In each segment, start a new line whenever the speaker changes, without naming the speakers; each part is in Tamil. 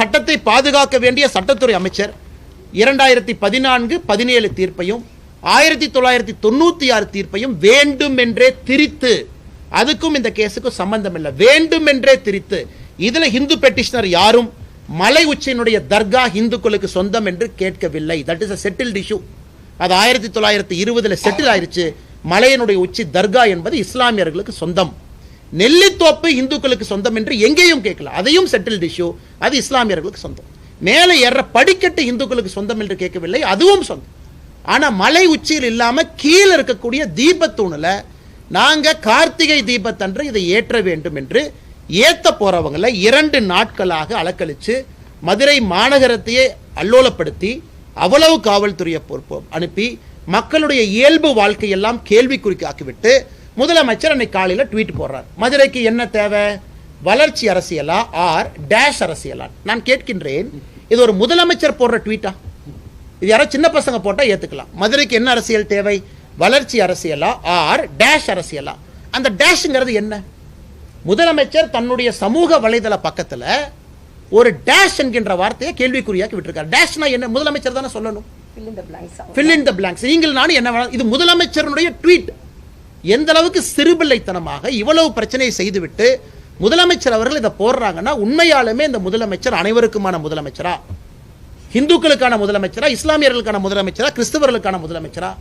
சட்டத்தை பாதுகாக்க வேண்டிய சட்டத்துறை அமைச்சர் இரண்டாயிரத்தி பதினான்கு பதினேழு தீர்ப்பையும் ஆயிரத்தி தொள்ளாயிரத்தி தொண்ணூத்தி ஆறு தீர்ப்பையும் வேண்டுமென்றே திரித்து அதுக்கும் இந்த கேஸுக்கும் சம்பந்தம் இல்லை வேண்டுமென்றே திரித்து இதுல ஹிந்து பெட்டிஷனர் யாரும் மலை உச்சியினுடைய தர்கா இந்துக்களுக்கு சொந்தம் என்று கேட்கவில்லை. That is a settled issue அது ஆயிரத்தி தொள்ளாயிரத்தி இருபதுல செட்டில் ஆயிருச்சு. மலையினுடைய உச்சி தர்கா என்பது இஸ்லாமியர்களுக்கு சொந்தம். நெல்லித்தோப்பு இந்துக்களுக்கு சொந்தம் என்று எங்கேயும் கேட்கல. அதையும் செட்டில்டு இஷ்யூ அது இஸ்லாமியர்களுக்கு சொந்தம். மேலே ஏற படிக்கட்டு இந்துக்களுக்கு சொந்தம் என்று கேட்கவில்லை அதுவும் சொந்தம். ஆனால் மலை உச்சியில் இல்லாமல் கீழே இருக்கக்கூடிய தீபத்தூணில் நாங்கள் கார்த்திகை தீபத்தன்று இதை ஏற்ற வேண்டும் என்று ஏற்ற போகிறவங்களை இரண்டு நாட்களாக அலக்கழித்து மதுரை மாநகரத்தையே அல்லோலப்படுத்தி அவ்வளவு காவல்துறையை பொறுப்பு அனுப்பி மக்களுடைய இயல்பு வாழ்க்கையெல்லாம் கேள்விக்குறிக்காக்கிவிட்டு முதலமைச்சர் அன்னைக்கு காலையில ட்வீட் போடுறார். மதுரைக்கு என்ன தேவை? வளர்ச்சி அரசியலா? ஆர் டேஷ் அரசியலா நான் கேட்கின்றேன் இது ஒரு முதலமைச்சர் போடுற ட்வீட்டா இது யாரோ சின்ன பசங்க போட்டா ஏத்துக்கலாம். மதுரைக்கு என்ன அரசியல் தேவை? வளர்ச்சி அரசியலா? ஆர் டேஷ் அரசியலா? அந்த டேஷ்ங்கிறது என்ன? முதலமைச்சர் தன்னுடைய சமூக வலைதள பக்கத்துல ஒரு டேஷ் என்கின்ற வார்த்தையை கேள்விக்குறியாக்கி விட்டிருக்கார். டேஷ்னா என்ன? முதலமைச்சர் தானே சொல்லணும்.
Fill in the blanks.
நீங்கள் நானும் என்ன இது முதலமைச்சருடைய ட்வீட் எந்த அளவுக்கு சிறுபிள்ளைத்தனமாக இவ்வளவு பிரச்சனையை செய்துவிட்டு முதலமைச்சர் அவர்கள் இதை போடுறாங்கன்னா உண்மையாலுமே இந்த முதலமைச்சர் அனைவருக்குமான முதலமைச்சரா? இந்துக்களுக்கான முதலமைச்சரா? இஸ்லாமியர்களுக்கான முதலமைச்சரா? கிறிஸ்தவர்களுக்கான முதலமைச்சரா?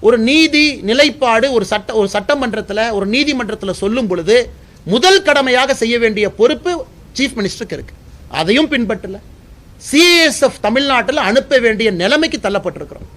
ஒரு நீதி நிலைப்பாடு ஒரு சட்ட ஒரு சட்டமன்றத்தில் ஒரு நீதிமன்றத்தில் சொல்லும் பொழுது முதல் கடமையாக செய்ய வேண்டிய பொறுப்பு சீஃப் மினிஸ்டருக்கு இருக்கு. அதையும் பின்பற்றல. சிஎஸ்எஃப் தமிழ்நாட்டில் அனுப்ப வேண்டிய நிலைமைக்கு தள்ளப்பட்டிருக்கிறோம்.